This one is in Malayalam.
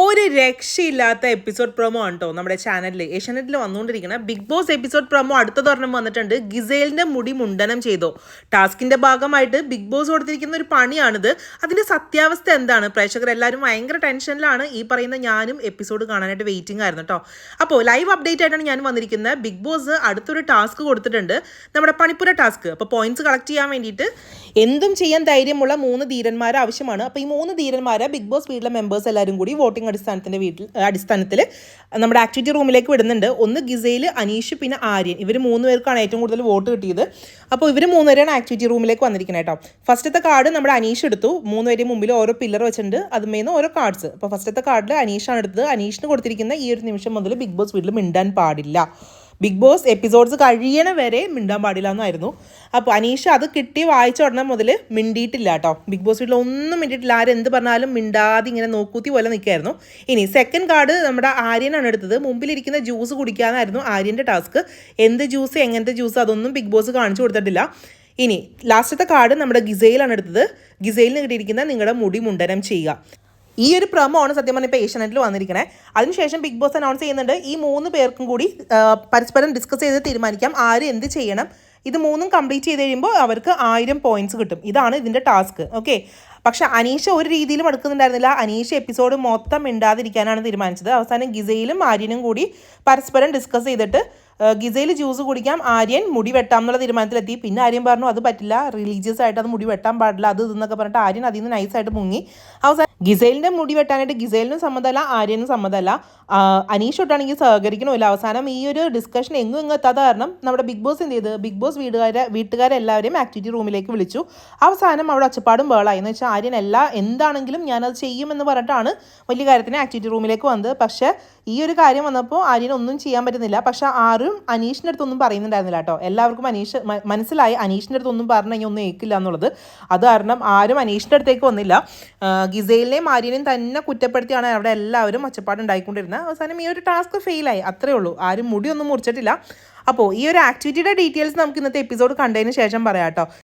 ഒരു രക്ഷയില്ലാത്ത എപ്പിസോഡ് പ്രൊമോ ആണ് കേട്ടോ നമ്മുടെ ചാനലിൽ ഏഷ്യാനെറ്റിൽ വന്നുകൊണ്ടിരിക്കുന്ന ബിഗ് ബോസ് എപ്പിസോഡ് പ്രൊമോ അടുത്ത ഒരെണ്ണം വന്നിട്ടുണ്ട്. ഗിസേലിന്റെ മുടി മുണ്ടനം ചെയ്തോ. ടാസ്കിന്റെ ഭാഗമായിട്ട് ബിഗ് ബോസ് കൊടുത്തിരിക്കുന്ന ഒരു പണിയാണിത്. അതിന്റെ സത്യാവസ്ഥ എന്താണ്? പ്രേക്ഷകർ എല്ലാവരും ഭയങ്കര ടെൻഷനിലാണ്. ഈ പറയുന്ന ഞാനും എപ്പിസോഡ് കാണാനായിട്ട് വെയിറ്റിംഗ് ആയിരുന്നു കേട്ടോ അപ്പോൾ ലൈവ് അപ്ഡേറ്റ് ആയിട്ടാണ് ഞാൻ വന്നിരിക്കുന്നത്. ബിഗ് ബോസ് അടുത്തൊരു ടാസ്ക് കൊടുത്തിട്ടുണ്ട്. നമ്മുടെ പണിപ്പുര ടാസ്ക് അപ്പോൾ പോയിന്റ്സ് കളക്ട് ചെയ്യാൻ വേണ്ടിയിട്ട് എന്തും ചെയ്യാൻ ധൈര്യമുള്ള മൂന്ന് ധീരന്മാർ ആവശ്യമാണ്. അപ്പോൾ ഈ മൂന്ന് ധീരന്മാരെ ബിഗ് ബോസ് വീട്ടിലെ മെമ്പേഴ്സ് എല്ലാവരും കൂടി വോട്ടിംഗ് അടിസ്ഥാനത്തിന്റെ വീട്ടിൽ അടിസ്ഥാനത്തിൽ നമ്മുടെ ആക്ടിവിറ്റി റൂമിലേക്ക് വിടുന്നുണ്ട്. ഒന്ന് ഗിസയിൽ അനീഷ് പിന്നെ ആര്യൻ. ഇവർ മൂന്ന് പേർക്കാണ് ഏറ്റവും കൂടുതൽ വോട്ട് കിട്ടിയത്. അപ്പോൾ ഇവർ മൂന്നുപേരാണ് ആക്ടിവിറ്റി റൂമിലേക്ക് വന്നിരിക്കുന്നത് കേട്ടോ. ഫസ്റ്റത്തെ കാർഡ് നമ്മുടെ അനീഷ് എടുത്തു. മൂന്ന് മൂന്നുപേരും മുമ്പിൽ ഓരോ പില്ലർ വെച്ചിട്ടുണ്ട്. അതുമേന്ന് ഓരോ കാർഡ്സ് അപ്പോൾ ഫസ്റ്റത്തെ കാർഡിൽ അനീഷാണ് എടുത്തത്. അനീഷിന് കൊടുത്തിരിക്കുന്ന ഈ ഒരു നിമിഷം മുതൽ ബിഗ് ബോസ് വീട്ടിൽ മിണ്ടാൻ പാടില്ല. ബിഗ് ബോസ് എപ്പിസോഡ്സ് കഴിയണ വരെ മിണ്ടാൻ പാടില്ല എന്നായിരുന്നു. അപ്പോൾ അനീഷ അത് കിട്ടി വായിച്ച ഉടനെ മുതൽ മിണ്ടിയിട്ടില്ല കേട്ടോ. ബിഗ് ബോസ് വീട്ടിൽ ഒന്നും മിണ്ടിയിട്ടില്ല. ആരും എന്ത് പറഞ്ഞാലും മിണ്ടാതെ ഇങ്ങനെ നോക്കൂത്തി പോലെ നിൽക്കായിരുന്നു. ഇനി സെക്കൻഡ് കാർഡ് നമ്മുടെ ആര്യനാണ് എടുത്തത്. മുമ്പിലിരിക്കുന്ന ജ്യൂസ് കുടിക്കാനായിരുന്നു ആര്യന്റെ ടാസ്ക് എന്ത് ജ്യൂസ് എങ്ങനത്തെ ജ്യൂസ് അതൊന്നും ബിഗ് ബോസ് കാണിച്ചു കൊടുത്തിട്ടില്ല. ഇനി ലാസ്റ്റത്തെ കാർഡ് നമ്മുടെ ഗിസയിലാണ് എടുത്തത്. ഗിസയിലിന് കിട്ടിയിരിക്കുന്ന നിങ്ങളുടെ മുടി മുണ്ടനം ചെയ്യുക. ഈ ഒരു പ്രമോ ആണ് സത്യം പറഞ്ഞാൽ ഇപ്പോൾ ഏഷ്യാനെറ്റിൽ വന്നിരിക്കണേ. അതിനുശേഷം ബിഗ് ബോസ് അനൗൺസ് ചെയ്യുന്നുണ്ട് ഈ മൂന്ന് പേർക്കും കൂടി പരസ്പരം ഡിസ്കസ് ചെയ്ത് തീരുമാനിക്കാം ആര് എന്ത് ചെയ്യണം. ഇത് മൂന്നും കംപ്ലീറ്റ് ചെയ്ത് കഴിയുമ്പോൾ അവർക്ക് ആയിരം പോയിന്റ്സ് കിട്ടും. ഇതാണ് ഇതിന്റെ ടാസ്ക് ഓക്കെ പക്ഷെ അനീഷ ഒരു രീതിയിലും എടുക്കുന്നുണ്ടായിരുന്നില്ല. അനീഷ എപ്പിസോഡ് മൊത്തം മിണ്ടാതിരിക്കാനാണ് തീരുമാനിച്ചത്. അവസാനം ഗിസയിലും ആര്യനും കൂടി പരസ്പരം ഡിസ്കസ് ചെയ്തിട്ട് ഗിസയിൽ ജ്യൂസ് കുടിക്കാം ആര്യൻ മുടി വെട്ടാം എന്നുള്ള തീരുമാനത്തിലെത്തി. പിന്നെ ആര്യൻ പറഞ്ഞു അത് പറ്റില്ല. റിലീജിയസ് ആയിട്ട് അത് മുടി വെട്ടാൻ പാടില്ല. അത് ഇതെന്നൊക്കെ പറഞ്ഞിട്ട് ആര്യൻ അതിൽ നിന്ന് നൈസായിട്ട് മുങ്ങി. അവസാനം ഗിസൈലിന്റെ മുടി വെട്ടാനായിട്ട് ഗിസൈലിനും സമ്മതമല്ല ആര്യനും സമ്മതമല്ല. അനീഷ് തൊട്ടാണെങ്കിൽ സഹകരിക്കണമില്ല അവസാനം ഈ ഒരു ഡിസ്കഷൻ എങ്ങും എങ്ങും എത്താത്ത കാരണം നമ്മുടെ ബിഗ് ബോസ് എന്ത് ചെയ്ത്? ബിഗ് ബോസ് വീട്ടുകാരെ എല്ലാവരെയും ആക്ടിവിറ്റി റൂമിലേക്ക് വിളിച്ചു. അവസാനം അവിടെ ഒച്ചപ്പാടും ബേളായി എന്ന് വെച്ചാൽ ആര്യൻ എല്ലാ എന്താണെങ്കിലും ഞാനത് ചെയ്യുമെന്ന് പറഞ്ഞിട്ടാണ് വലിയ കാര്യത്തിന് ആക്ടിവിറ്റി റൂമിലേക്ക് വന്നത്. പക്ഷേ ഈ ഒരു കാര്യം വന്നപ്പോൾ ആര്യന് ഒന്നും ചെയ്യാൻ പറ്റുന്നില്ല. പക്ഷെ ആരും അനീഷിന്റെ അടുത്തൊന്നും പറയുന്നുണ്ടായിരുന്നില്ല കേട്ടോ. എല്ലാവർക്കും അനീഷ് മനസ്സിലായി. അനീഷിന്റെ അടുത്തൊന്നും പറഞ്ഞു കഴിഞ്ഞാൽ ഒന്നും ഏൽക്കില്ല എന്നുള്ളത്. അത് കാരണം ആരും അനീഷിന്റെ അടുത്തേക്ക് വന്നില്ല. ആ, ഗിസൈലിനെയും ആര്യനെയും തന്നെ കുറ്റപ്പെടുത്തിയാണ് അവിടെ എല്ലാവരും ഒച്ചപ്പാട് ഉണ്ടായിക്കൊണ്ടിരുന്നത് അവസാനം ഈ ഒരു ടാസ്ക് ഫെയിലായി അത്രേ ഉള്ളൂ. ആരും മുടിയൊന്നും മുറിച്ചിട്ടില്ല. അപ്പോൾ ഈ ഒരു ആക്ടിവിറ്റിയുടെ ഡീറ്റെയിൽസ് നമുക്ക് ഇന്നത്തെ എപ്പിസോഡ് കണ്ടതിന് ശേഷം പറയാം കേട്ടോ.